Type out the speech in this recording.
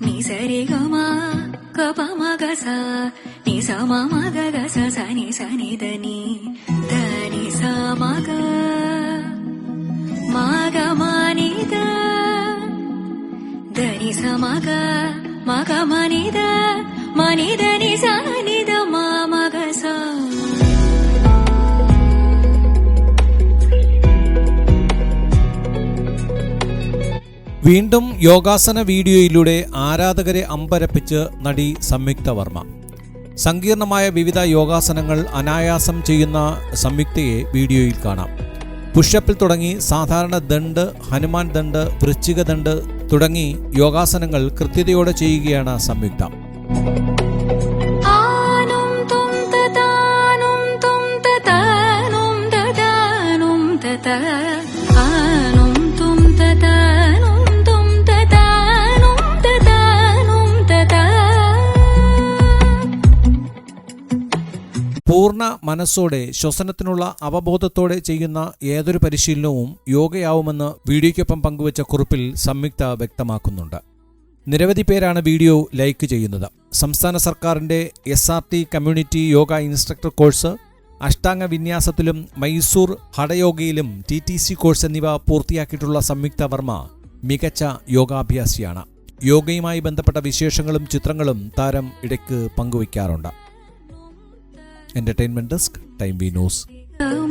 నీ సరే గమా గప మగస నీ స మగ గస స ని స ని దని దని స మగ మగ మాని വീണ്ടും യോഗാസന വീഡിയോയിലൂടെ ആരാധകരെ അമ്പരപ്പിച്ച് നടി സംയുക്ത വർമ്മ. സങ്കീർണമായ വിവിധ യോഗാസനങ്ങൾ അനായാസം ചെയ്യുന്ന സംയുക്തയെ വീഡിയോയിൽ കാണാം. പുഷപ്പിൽ തുടങ്ങി സാധാരണ ദണ്ട് ഹനുമാൻ ദണ്ട് വൃശ്ചിക ദണ്ട് തുടങ്ങി യോഗാസനങ്ങൾ കൃത്യതയോടെ ചെയ്യുകയാണ് സംയുക്ത. പൂർണ മനസ്സോടെ ശ്വസനത്തിനുള്ള അവബോധത്തോടെ ചെയ്യുന്ന ഏതൊരു പരിശീലനവും യോഗയാവുമെന്ന് വീഡിയോയ്ക്കൊപ്പം പങ്കുവച്ച കുറിപ്പിൽ സംയുക്ത വ്യക്തമാക്കുന്നുണ്ട്. നിരവധി പേരാണ് വീഡിയോ ലൈക്ക് ചെയ്യുന്നത്. സംസ്ഥാന സർക്കാരിന്റെ S R T community yoga instructor course Ashtanga വിന്യാസത്തിലും Mysore ഹടയോഗയിലും ടി ടി സി കോഴ്സ് എന്നിവ പൂർത്തിയാക്കിയിട്ടുള്ള സംയുക്ത വർമ്മ മികച്ച യോഗാഭ്യാസിയാണ്. യോഗയുമായി ബന്ധപ്പെട്ട വിശേഷങ്ങളും ചിത്രങ്ങളും താരം ഇടയ്ക്ക് പങ്കുവയ്ക്കാറുണ്ട്. Entertainment desk time B news ഗ